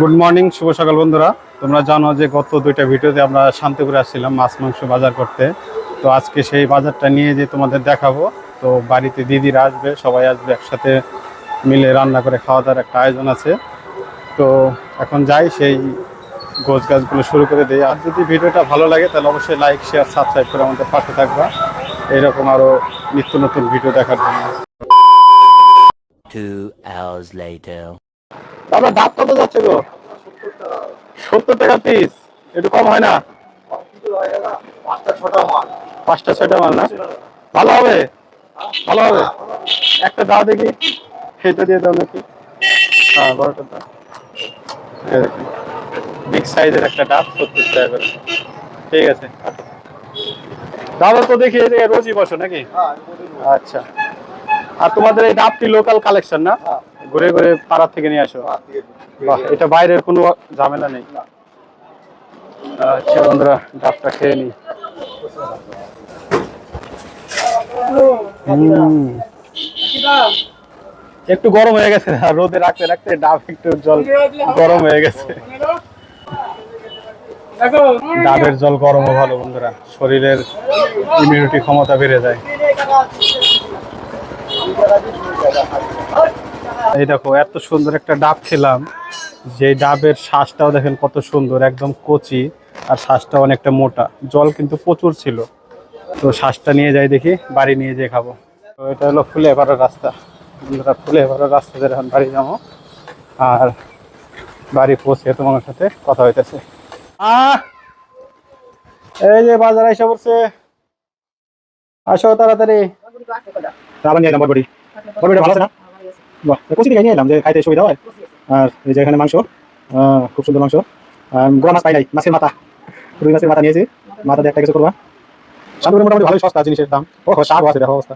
Good morning শুভ সকাল বন্ধুরা। তোমরা জানো যে গত দুইটা ভিডিওতে আমরা শান্তিপুরে আসছিলাম মাছ মাংস বাজার করতে। তো আজকে সেই বাজারটা নিয়ে যে তোমাদের দেখাবো, তো বাড়িতে দিদিরা আসবে, সবাই আসবে একসাথে মিলে রান্না করে খাওয়া দাওয়ার একটা আয়োজন আছে। তো এখন যাই, সেই গোছ গাছগুলো শুরু করে দিই। আর যদি ভিডিওটা ভালো লাগে, তাহলে অবশ্যই লাইক শেয়ার সাবস্ক্রাইব করে আমাদের পাশে থাকবা। এইরকম আরও নিত্য নতুন ভিডিও দেখার জন্য. আপনার দাম কত যাচ্ছে গো? সত্তর টাকা পিস একটু কম হয় না? পাঁচটা ছয়টা মাল না? ভালো হবে? ভালো হবে? একটা দাও দেখি। সেটা দিয়ে দাও নাকি? হ্যাঁ বড়টা দাও। বিগ সাইজের একটা ডাব সত্তর টাকা করে। ঠিক আছে। দাদা তো দেখি রোজই বসো নাকি? আচ্ছা। আর তোমাদের এই ডাব কি লোকাল কালেকশন না ঘুরে ঘুরে পাড়া থেকে নিয়ে আসো। এটা বাইরের কোনো ঝামেলা নেই। আচ্ছা বন্ধুরা ডাবটা খেয়ে নি। একটু গরম হয়ে গেছে আর রোদে রাখতে রাখতে ডাব একটু জল গরম হয়ে গেছে। ডাবের জল গরমও ভালো বন্ধুরা শরীরের ইমিউনিটি ক্ষমতা বেড়ে যায়। এই দেখো, এত সুন্দর একটা ডাব খেলাম। যে ডাবের শ্বাসটাও দেখেন কত সুন্দর, একদম কচি, আর শ্বাসটা অনেকটা মোটা। জল কিন্তু প্রচুর ছিল। তো শ্বাসটা নিয়ে যাই দেখি, বাড়ি নিয়ে যেয়ে খাব। তো এটা হলো ফুলে এবারের রাস্তা। বন্ধুরা ফুলে এবারের রাস্তা ধরে এখন বাড়ি যাব। আর বাড়ি পৌঁছে তোমার সাথে কথা হইতেছে। এই যে বাজার এসে পড়ছে। আসো তাড়াতাড়ি। ভালো আছে না? বাহ নিয়ে এলাম যে খাইতে সুবিধা হয়। আর এই যে এখানে মাংস খুব সুন্দর মাংস। গোড়া মাছ পাই নাই, মাছের মাথা। রুই মাছের মাথা নিয়েছি, মাথা দিয়ে একটা কিছু করবা। শান্তপুরে মোটামুটি ভালোই সস্তা জিনিসের দাম। ও শাক আছে, দেখো অবস্থা।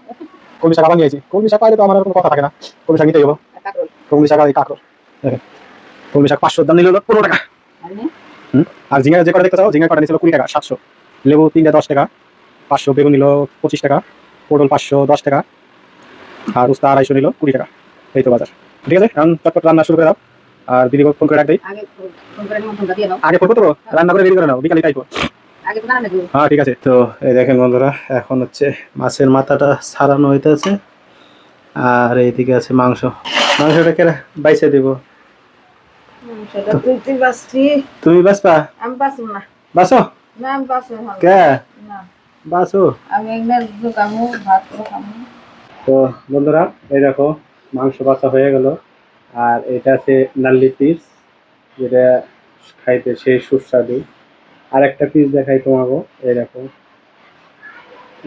কলমি শাক আবার নিয়েছি। কলমি শাক পাইলে তো আমার কোনো কথা থাকে না। কলমি শাক নিতেই হব কলমি শাক আর কাঁকড়। কলমি শাক পাঁচশোর দাম নিল পনেরো টাকা? আর ঝিঙ্গা যে কটা দেখতে চাও, ঝিঙ্গা কটা নিয়েছিল কুড়ি টাকা, সাতশো। লেবু তিনটা দশ টাকা, পাঁচশো বেগুন নিল পঁচিশ টাকা, পটল পাঁচশো দশ টাকা, আর উস্তা আড়াইশো নিল কুড়ি টাকা। এই তো বাজার। ঠিক আছে এখন চটপট রান্না শুরু করে দাও। আর দিদি ফোন করে রাখ দেই। আগে ফোন করে রান্না করে রেডি করে নাও বিকালে নেই হ্যাঁ ঠিক আছে। তো এই দেখেন বন্ধুরা এখন হচ্ছে মাছের মাথাটা ছাড়ানো হইতেছে। আর এইদিকে আছে মাংস। মাংসটাকে বাইছে দিব। সেটা তুই তুই বাসছি তুমি বাসপা আমি বাসব না। বাসো না আমি বাসব কে? না। বাসো আমি একবার দোকামু ভাত খামু। তো বন্ধুরা এই দেখো মাংস বাছা হয়ে গেল। আর এটা আছে নাল্লি পিস, যেটা খাইতে সেই সুস্বাদু। আর একটা পিস দেখাই তোমাকে, এই দেখো।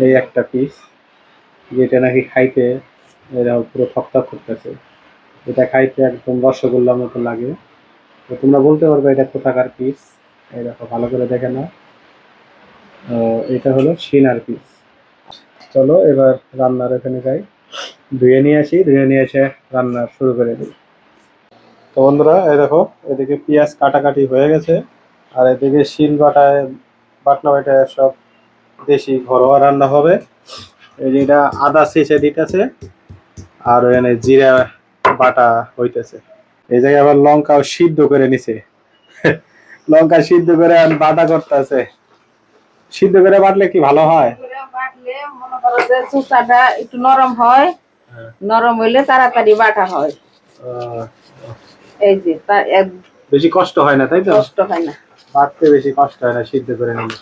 এই একটা পিস যেটা নাকি খাইতে দেখো, পুরো থকথক করতেছে। এটা খাইতে একদম রসগোল্লার মতো লাগে। তো তোমরা বলতে পারবে এটা কোথাকার পিস এই দেখো, ভালো করে দেখে না এটা হলো সিনার পিস চলো, এবার রান্নার এখানে যাই। ধুয়ে নিয়ে আসি, ধুয়ে নিয়ে এসে রান্না শুরু করে দিই। তো বন্ধুরা, এই দেখো, এদিকে পেঁয়াজ কাটাকাটি হয়ে গেছে, আর এদিকে শিল বাটায়, বাটনা বাটায় সব দেশি ঘরোয়া রান্না হবে। এটা আদা শেষে দিতেছে, আর এখানে জিরা বাটা হইতেছে। এই জায়গায় আবার লঙ্কাও সিদ্ধ করে নিছে। লঙ্কা সিদ্ধ করে আর বাটা করতেছে। সিদ্ধ করে বাটলে কি ভালো হয়? একটু নরম হয় নরম হইলে তাড়াতাড়ি বাটা হয়। এই যে বেশি কষ্ট হয় না তাই তো? কষ্ট হয় না। বাটতে বেশি কষ্ট হয় না সিদ্ধ করে নিলে।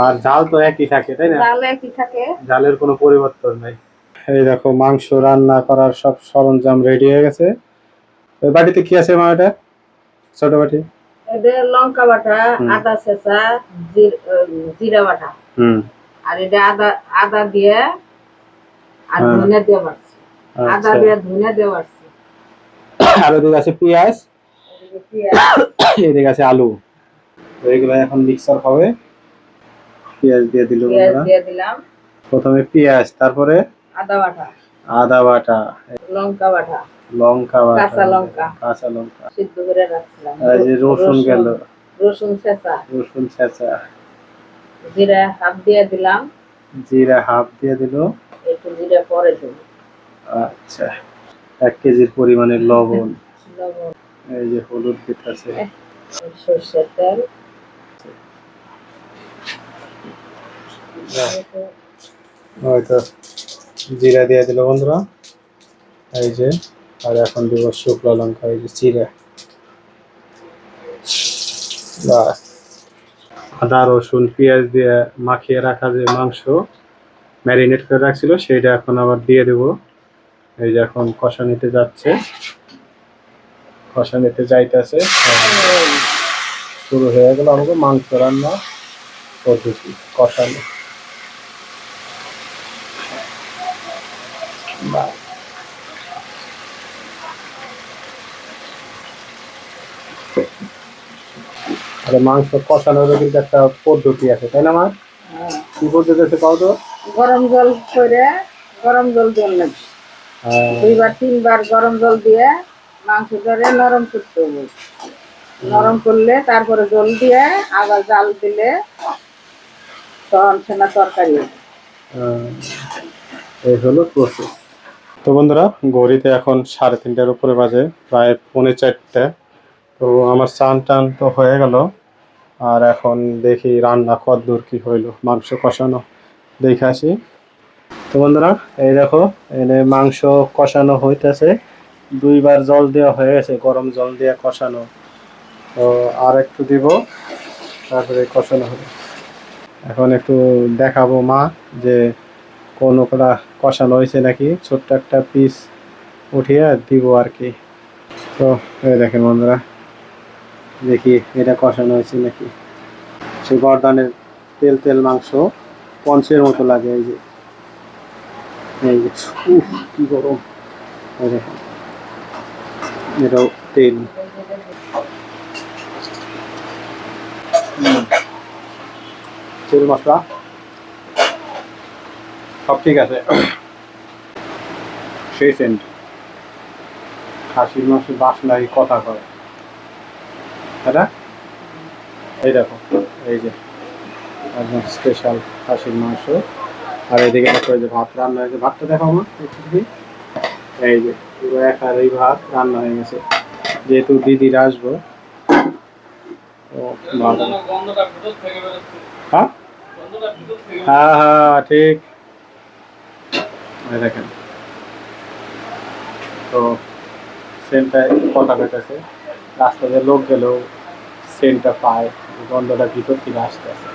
আর ঝাল তো একই থাকে তাই না? তাহলে কি থাকে। ঝালের কোনো পরিবর্তন নাই। এই দেখো মাংস রান্না করার সব সরঞ্জাম রেডি হয়ে গেছে। ওই বাটিতে কি আছে মা এটা? ছোট বাটি? এটা লঙ্কা বাটা আদা উম, জিরা বাটা। হুম। আর এটা আদা আদা দিয়ে আর হ্যাঁ। আদা আচ্ছা। দিয়ে ধনিয়া দিয়ে আর ওদিকে আছে পেঁয়াজ। এদিকে আছে আলু। তো এগুলো এখন মিক্সার হবে। পেঁয়াজ দিয়ে দিল দিয়ে দিলাম। প্রথমে পেঁয়াজ তারপরে আদা বাটা। আদা বাটা। লঙ্কা বাটা। লঙ্কা বাটা। কাঁচা লঙ্কা। কাঁচা লঙ্কা। সিদ্ধ করে রাখছিলাম। এই যে রসুন গেল। রসুন ছেঁচা। রসুন ছেঁচা। জিরা হাফ দিয়ে দিলাম। জিরা হাফ দিয়ে দিল। পরে দিব। আচ্ছা এক কেজির পরিমাণের লবণ। লবণ। এই যে হলুদ দিতেছে। সর্ষের তেল। হয়তো জিরা দিয়ে দিল বন্ধুরা। এই যে আর এখন দিব শুকনো লঙ্কা এই যে চিরা বাস আদা রসুন পেঁয়াজ দিয়ে মাখিয়ে রাখা যে মাংস ম্যারিনেট করে রাখছিল সেটা এখন আবার দিয়ে দেব। এই যে এখন কষা নিতে যাচ্ছে। কষা নিতে যাইতেছে। শুরু হয়ে গেল আমাকে মাংস রান্না পদ্ধতি কষানো। আরে মাংস কষানোর কিন্তু একটা পদ্ধতি আছে তাই না মা? কি পদ্ধতি আছে কও তো? গরম জল করে গরম জল দিলাম হ্যাঁ, দুইবার তিনবার গরম জল দিয়ে মাংস ধরে নরম করতে হবে। নরম করলে তারপরে জল দিয়ে আবার জাল দিলে তখন সেনা তরকারি এই হলো প্রসেস তো বন্ধুরা ঘড়িতে এখন সাড়ে তিনটার উপরে বাজে প্রায় পৌনে চারটে। তো আমার চান টান তো হয়ে গেল। আর এখন দেখি রান্না কতদূর কি হইল মাংস কষানো। দেখে আসি। তো বন্ধুরা, এই দেখো, এনে মাংস কষানো হইতেছে। দুইবার জল দেওয়া হয়ে গেছে, গরম জল দিয়ে কষানো। তো আর একটু দিব, তারপরে কষানো হবে। এখন একটু দেখাবো মা যে কোন ওটা কষানো হয়েছে নাকি। ছোট্ট একটা পিস উঠিয়ে দিব আর কি। তো এই দেখেন বন্ধুরা, দেখি এটা কষানো হয়েছে নাকি। সেই গরদানের তেল তেল মাংস। পঞ্চের মতো লাগে, এই যে। এই যে, উফ, কি গরম। দেখেন এটাও তেল। তেল মশলা। সব ঠিক আছে। সেই সেন্ট খাসির মাংস বাসনাই কথা করে এটা এই দেখো, এই যে। একদম স্পেশাল খাসির মাংস। আর এদিকে যে ভাত রান্না হয়েছে। ভাতটা দেখো। আমার এই যে, পুরো এক আর এই ভাত রান্না হয়ে গেছে। যেহেতু দিদিরা আসব হ্যাঁ? হ্যাঁ হ্যাঁ ঠিক। তো সেন্টটা কথা পেতেছে রাস্তা দিয়ে লোক গেলেও সেন্টটা পায়, গন্ধটা ভিতর থেকে আসতে আসে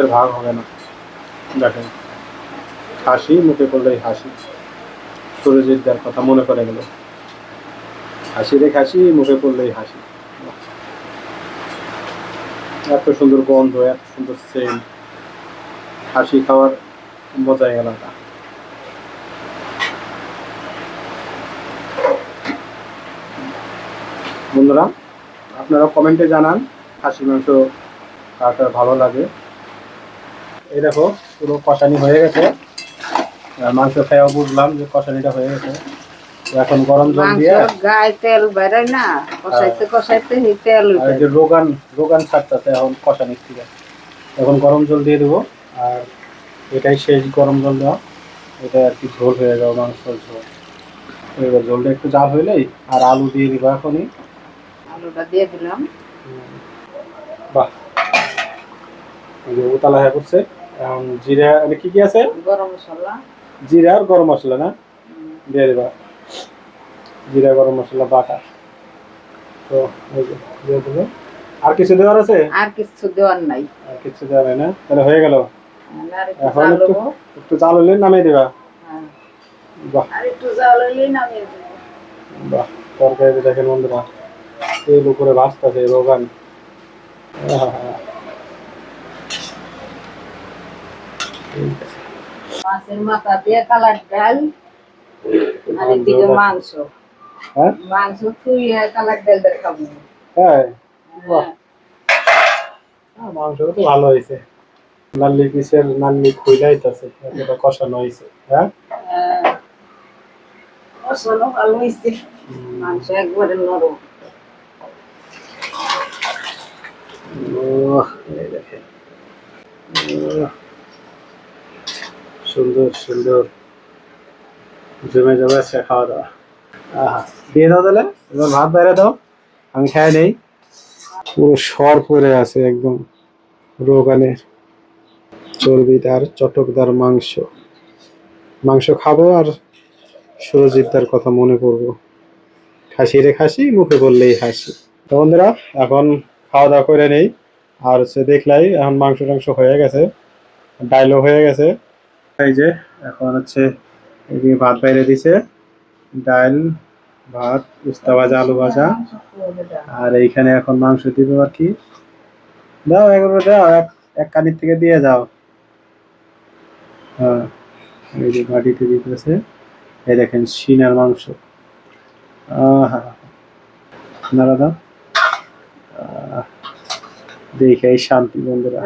এর ভাগ হবে না। দেখেন, হাসি, মুখে পড়লেই হাসি। সুরজিৎ দার কথা মনে করে গেল। হাসি রে হাসি, মুখে পড়লেই হাসি। এত সুন্দর গন্ধ, এত সুন্দর সেন্ট হাসি খাওয়ার মজাই আলাদা। বন্ধুরা আপনারা কমেন্টে জানান খাসি মাংস কার ভালো লাগে। এই দেখো পুরো কষানি হয়ে গেছে। মাংস খেয়েও বুঝলাম যে কষানিটা হয়ে গেছে। এখন গরম জল দিয়ে গায়ে তেল বেরোয় না কষাইতে কষাইতে তেল যে রোগান রোগান ছাড়তেছে এখন কষানি ঠিক এখন গরম জল দিয়ে দেবো আর এটাই শেষ গরম জল দেওয়া। এটা আর কি ঝোল হয়ে যাবে মাংসর ঝোল। এবার ঝোলটা একটু জাল হইলেই আর আলু দিয়ে দিব এখনই। আলুটা দিয়ে দিলাম। বাহ। এই যে উতালা হয়ে করছে এখন জিরা মানে কি কি আছে? গরম মশলা। জিরা আর গরম মশলা না? দিয়ে দেবা। জিরা গরম মশলা বাটা। তো এই যে দিয়ে আর কিছু দেওয়ার আছে? আর কিছু দেওয়ার নাই। আর কিছু দেওয়ার নেই না? তাহলে হয়ে গেল। একটু এখন একটু একটু জাল হলে নামিয়ে দেবা। হ্যাঁ। বাহ। আর একটু জাল হইলেই নামিয়ে দেবো। বাহ তরকারি দেখেন বন্ধুরা। তেল উপরে ভাসতেছে রোগান। আহা। ঠিক আছে। মাছের মাথা দিয়ে কালার ডাল আর এদিকে মাংস। হ্যাঁ? মাংস কালার খাব হ্যাঁ। বাহ তো ভালো হয়েছে। নাল্লি পিসের নাল্লি খুইলাইতেছে কষানো হয়েছে। হ্যাঁ? মশলা ভালো হয়েছে। মাংস একবারে নরম ওহ, এই দেখেন ওহ, সুন্দর সুন্দর। জমে জমে আছে খাওয়া দাওয়া আহা, দিয়ে দাও তাহলে, এবার ভাত বাইরে দাও, আমি খাই নেই। পুরো সর পরে আছে একদম রোগানের চর্বিদার, চটকদার মাংস। মাংস খাব আর সুরজিৎদার কথা মনে পড়ব। খাসি রে খাসি, মুখে বললেই হাসি। তো বন্ধুরা, এখন খাওয়া দাওয়া করে নেই। আর হচ্ছে দেখলাই এখন মাংস টাংস হয়ে গেছে ডাইলও হয়ে গেছে। এই যে এখন হচ্ছে এদিকে ভাত বাইরে দিছে ডাল ভাত উস্তা ভাজা আলু ভাজা। আর এইখানে এখন মাংস দিবে আর কি। দাও এগুলো দাও এক এক কানির থেকে দিয়ে যাও। হ্যাঁ এই যে বাটিতে দিতেছে। এই দেখেন সিনার মাংস। আহা। দাও। আহ, দেখে এই শান্তি বন্ধুরা।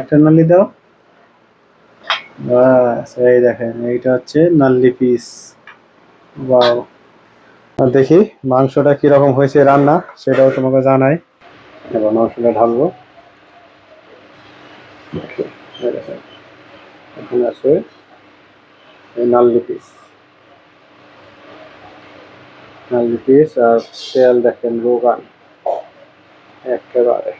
একটা নালি দাও। এই দেখেন, এইটা হচ্ছে নাল্লি পিস আর দেখি, মাংসটা কীরকম হয়েছে রান্না, সেটাও তোমাকে জানাই। এবার মাংসটা ঢালবো। এখানে আছে নাল্লি পিস নাল্লি পিস আর তেল দেখেন, রোগান। একেবারে।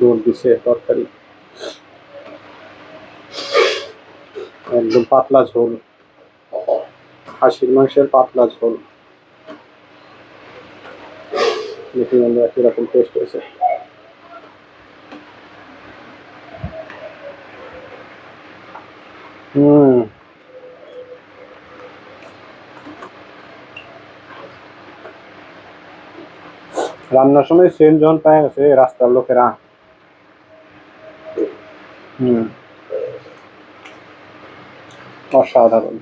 দোল দিছে তরকারি। একদম পাতলা ঝোল। খাসির মাংসের পাতলা ঝোল। দেখি আমরা রকম টেস্ট হয়েছে হুম রান্নার সময় সেন জন পায় গেছে রাস্তার লোকেরা। হুম। অসাধারণ।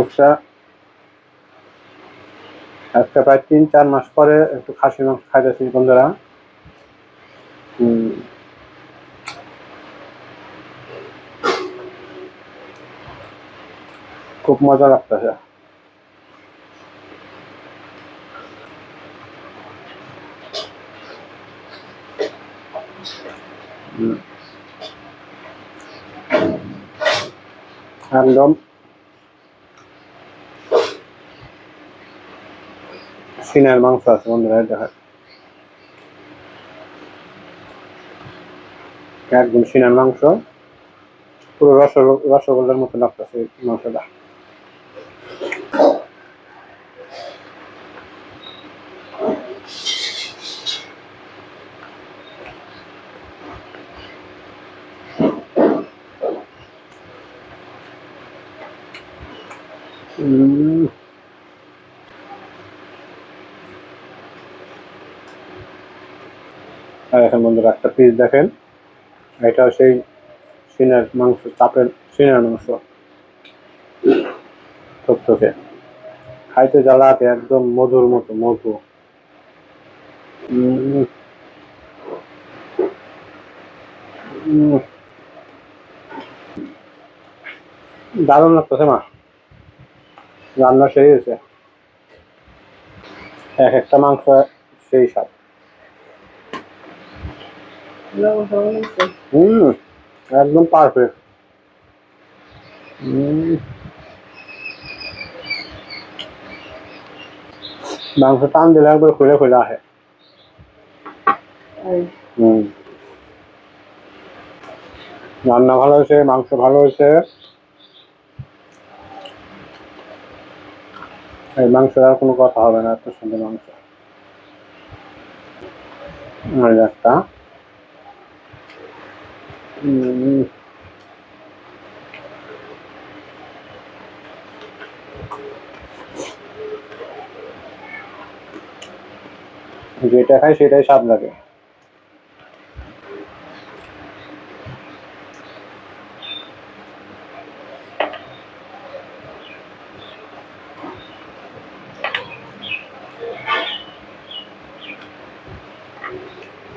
আচ্ছা আজকে প্রায় তিন, চার মাস পরে একটু খাসি মাংস খাইতেছি বন্ধুরা। খুব মজা লাগতেছে। একদম সিনার মাংস আছে, বন্ধুরা হয় একদম সিনার মাংস। পুরো রসগো- রসগোল্লার মতো লাগতেছে মাংসটা। এখন বন্ধুরা, একটা পিস দেখেন। এটা সেই সিনার মাংস, চাপের সিনার মাংস। থকথকে খাইতে জ্বালাতে একদম মধুর মতো, মধু। দারুণ লাগতেছে মা। রান্না সেই হয়েছে এক একটা মাংস সেই স্বাদ। হুম একদম পারফেক্ট মাংস টান দিলে একবার খুলে খুলে আসে। হুম। রান্না ভালো হয়েছে মাংস ভালো হয়েছে। এই মাংস আর কোনো কথা হবে না এত সুন্দর মাংস। একটা। যেটা খাই সেটাই স্বাদ লাগে।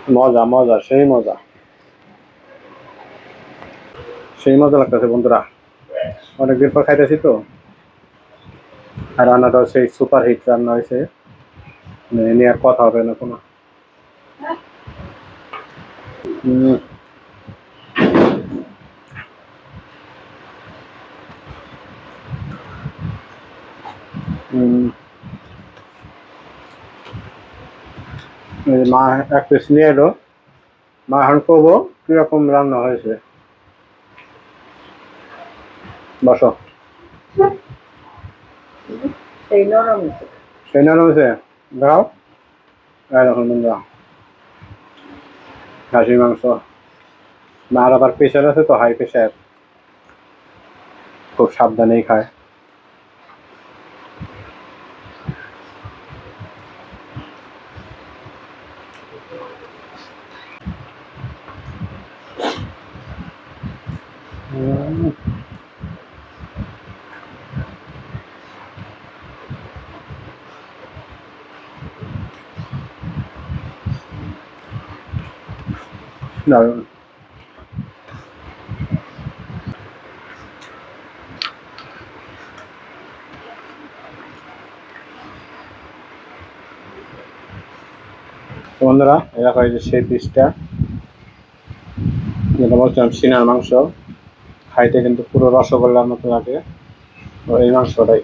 মজা মজা সেই মজা। সেই মজা লাগতেছে, বন্ধুরা। অনেক দিন পর খাইতেছি তো। আর রান্নাটাও সেই সুপার হিট রান্না হয়েছে। মানে নিয়ে আর কথা হবে না কোনো। মা এক পিস নিয়ে এলো। মা এখন করব কীরকম রান্না হয়েছে। বসো। সেই নরম। সেই নরম দাও খাসির মাংস। মার আবার প্রেশার আছে তো হাই প্রেশার খুব সাবধানেই খায়। দারুণ বন্ধুরা এরকম এই যে সেই পিসটা। যেটা বলছিলাম, সিনার মাংস। খাইতে কিন্তু পুরো রসগোল্লার মতো লাগে। এই মাংসটাই।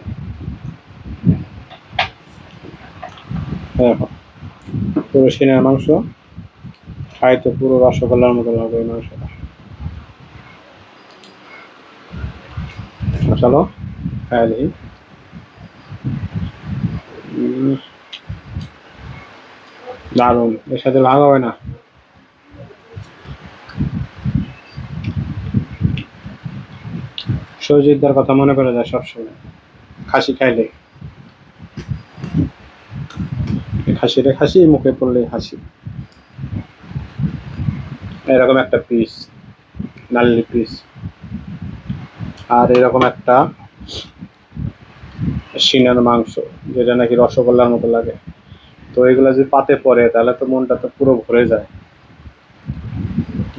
পুরো সিনার মাংস। খাইতে পুরো রসগোল্লার মতো লাগে এই মাংসটা চলো খাই দেখি এর সাথে ভাগ হবে না। সৌজিকদার কথা মনে পড়ে যায় সবসময়। খাসি খাইলে। খাসি রে খাসি, মুখে পড়লে হাসি এরকম একটা পিস নাল্লি পিস আর এরকম একটা সিনার মাংস, যেটা নাকি রসগোল্লার মতো লাগে। তো এগুলো যদি পাতে পড়ে, তাহলে তো মনটা তো পুরো ভরে যায়।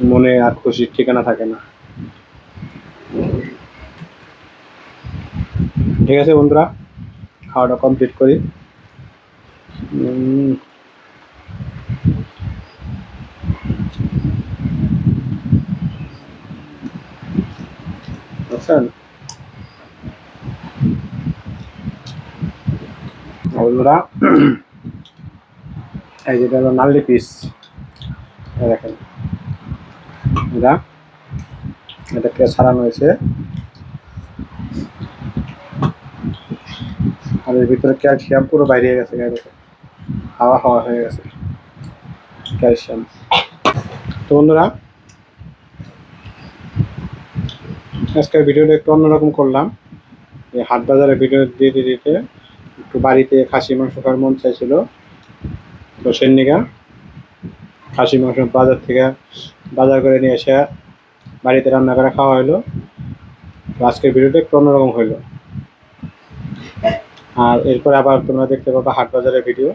মনে আর খুশির ঠিকানা থাকে না। ঠিক আছে বন্ধুরা, খাওয়াটা কমপ্লিট করি। বুঝছেন বন্ধুরা, এই যেটা হলো নাল্লি পিস দেখেন। এটা, এটাকে ছাড়ানো হয়েছে। আর এর ভিতরে ক্যালসিয়াম পুরো বাইরে গেছে গায়ে হাওয়া হাওয়া হয়ে গেছে। ক্যালসিয়াম। তো বন্ধুরা আজকের ভিডিওটা একটু অন্যরকম করলাম। এই হাট বাজারে ভিডিও দিতে দিতে একটু বাড়িতে খাসি, মাংস খাওয়ার মন চাইছিল। তো সেন্নিকা খাসি, মাংস বাজার থেকে বাজার করে নিয়ে এসে বাড়িতে রান্না করে খাওয়া হলো আজকের ভিডিওটা একটু অন্যরকম হইল। আর এরপরে আবার তোমরা দেখতে পাবে হাট বাজারের ভিডিও।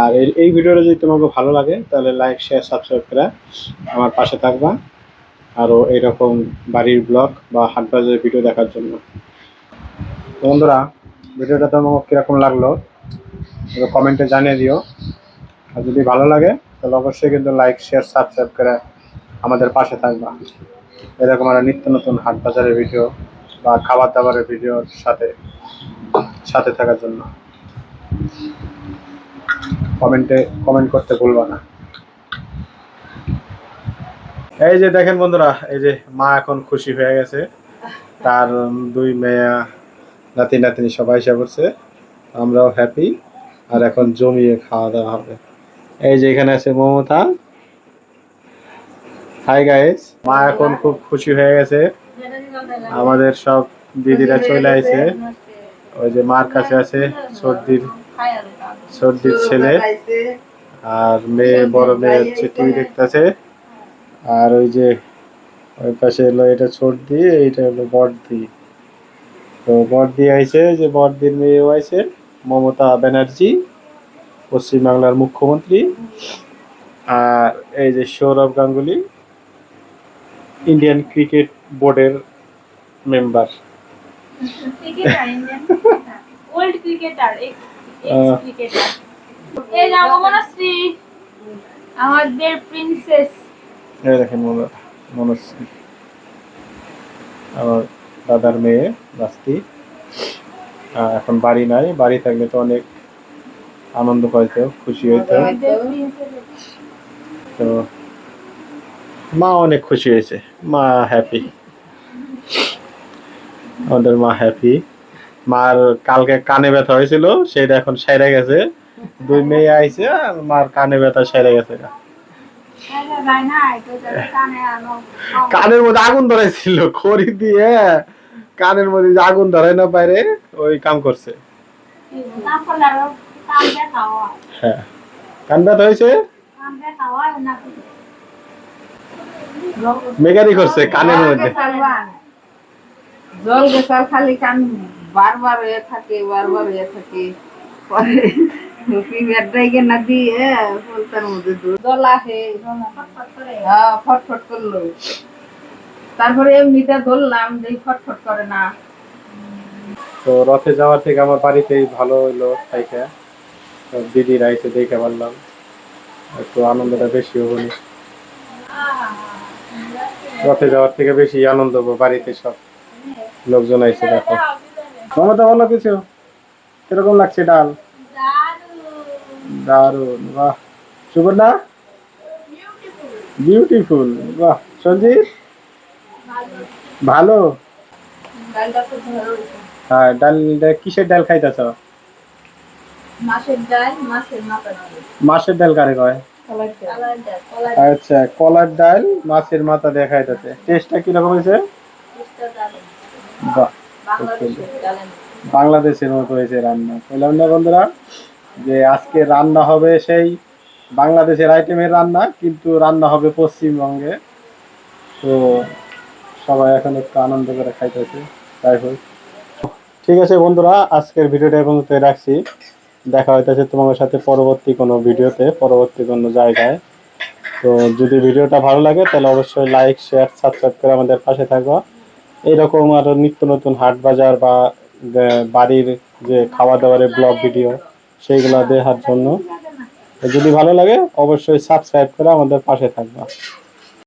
আর এই ভিডিওটা যদি তোমাকে ভালো লাগে, তাহলে লাইক শেয়ার সাবস্ক্রাইব করে আমার পাশে থাকবা। আরও এরকম বাড়ির ব্লগ বা হাট বাজারের ভিডিও দেখার জন্য। বন্ধুরা, ভিডিওটা তোমাকে কীরকম লাগল কমেন্টে জানিয়ে দিও। আর যদি ভালো লাগে, তাহলে অবশ্যই কিন্তু লাইক শেয়ার সাবস্ক্রাইব করে আমাদের পাশে থাকবা। এরকম আরও নিত্য নতুন হাট বাজারের ভিডিও বা খাবার দাবারের ভিডিওর সাথে সাথে থাকার জন্য। কমেন্টে কমেন্ট করতে ভুলবা না। এই যে দেখেন বন্ধুরা, এই যে মা এখন খুশি হয়ে গেছে। তার দুই মেয়ে নাতি নাতিনি সবাই এসে পড়ছে। আমরাও হ্যাপি আর এখন জমিয়ে খাওয়া দাওয়া হবে। এই যে এখানে আছে মমতা। হাই গাইস মা এখন খুব খুশি হয়ে গেছে। আমাদের সব দিদিরা চলে আইছে। ওই যে মার কাছে আছে সর্দির সর্দির ছেলে। আর মেয়ে, বড় মেয়ে হচ্ছে টিভি দেখতেছে। আর ওই যে ওই পাশে হলো এটা সর্দি এইটা হলো বর্দি তো বর্দি আইছে যে বট বর্দির মেয়েও আইছে মমতা ব্যানার্জি পশ্চিমবাংলার মুখ্যমন্ত্রী আর এই যে সৌরভ গাঙ্গুলি ইন্ডিয়ান ক্রিকেট বোর্ডের member old cricketer ex cricketer এই আমার মনশ্রী আমাদের প্রিন্সেস এই দেখেন মনে মনশ্রী আমার দাদার মেয়ে বাস্তি এখন বাড়ি নাই, বাড়ি থাকলে তো অনেক আনন্দ পাইতো, খুশি হইতো। তো মা অনেক খুশি হয়েছে, মা হ্যাপি আমাদের মা হ্যাপি মার কালকে কানে ব্যথা হয়েছিল সেটা এখন সেরে গেছে। দুই মেয়ে আইছে, আর মার কানে ব্যথা সেরে গেছে। কানের মধ্যে আগুন ধরাইছিল খড়ি দিয়ে। কানের মধ্যে যে আগুন ধরাই না বাইরে ওই কাম করছে। হ্যাঁ। কান ব্যথা হয়েছে? মেকারি করছে কানের মধ্যে। জল গেছাল খালি কান বারবার হয়ে থাকে বারবার হয়ে থাকে। পিঁপড়ার ডাইকে না দিয়ে ফুলতার মধ্যে দুধ জল আসে ফটফট করল তারপরে এমনিতে ধরলাম যে ফটফট করে না তো রথে যাওয়ার থেকে আমার বাড়িতেই ভালো হইল তাইকে। তো দিদি রাইতে দেখে পারলাম একটু আনন্দটা বেশি হব রথে যাওয়ার থেকে বেশি আনন্দ হব বাড়িতে সব লোকজন আইছে দেখো। মমতা বলো কিছু? কীরকম লাগছে ডাল? দারুণ বাহ। সুবর্ণা বিউটিফুল বাহ। সঞ্জিত? ভালো। হ্যাঁ ডাল কিসের ডাল খাইতেছ? মাছের ডাল কারে কয়? আচ্ছা কলার ডাল, মাছের মাথা দিয়ে খাইতেছে। টেস্টটা কীরকম হয়েছে? বাহ বাংলাদেশের মতো হয়েছে রান্না। বললাম না বন্ধুরা? যে আজকে রান্না হবে সেই বাংলাদেশের আইটেমের রান্না, কিন্তু রান্না হবে পশ্চিমবঙ্গে। তো সবাই এখন একটু আনন্দ করে খাইতেছে। তাই হোক। ঠিক আছে বন্ধুরা, আজকের ভিডিওটা এবং রাখছি। দেখা হইতেছে তোমাদের সাথে পরবর্তী কোনো ভিডিওতে, পরবর্তী কোনো জায়গায়। তো যদি ভিডিওটা ভালো লাগে, তাহলে অবশ্যই লাইক, শেয়ার সাবস্ক্রাইব করে আমাদের পাশে থাকো। এইরকম আরও নিত্য নতুন হাট বাজার বা বাড়ির যে খাওয়া দাওয়ারের ব্লগ ভিডিও সেইগুলো দেখার জন্য। যদি ভালো লাগে অবশ্যই সাবস্ক্রাইব করে আমাদের পাশে থাকবা।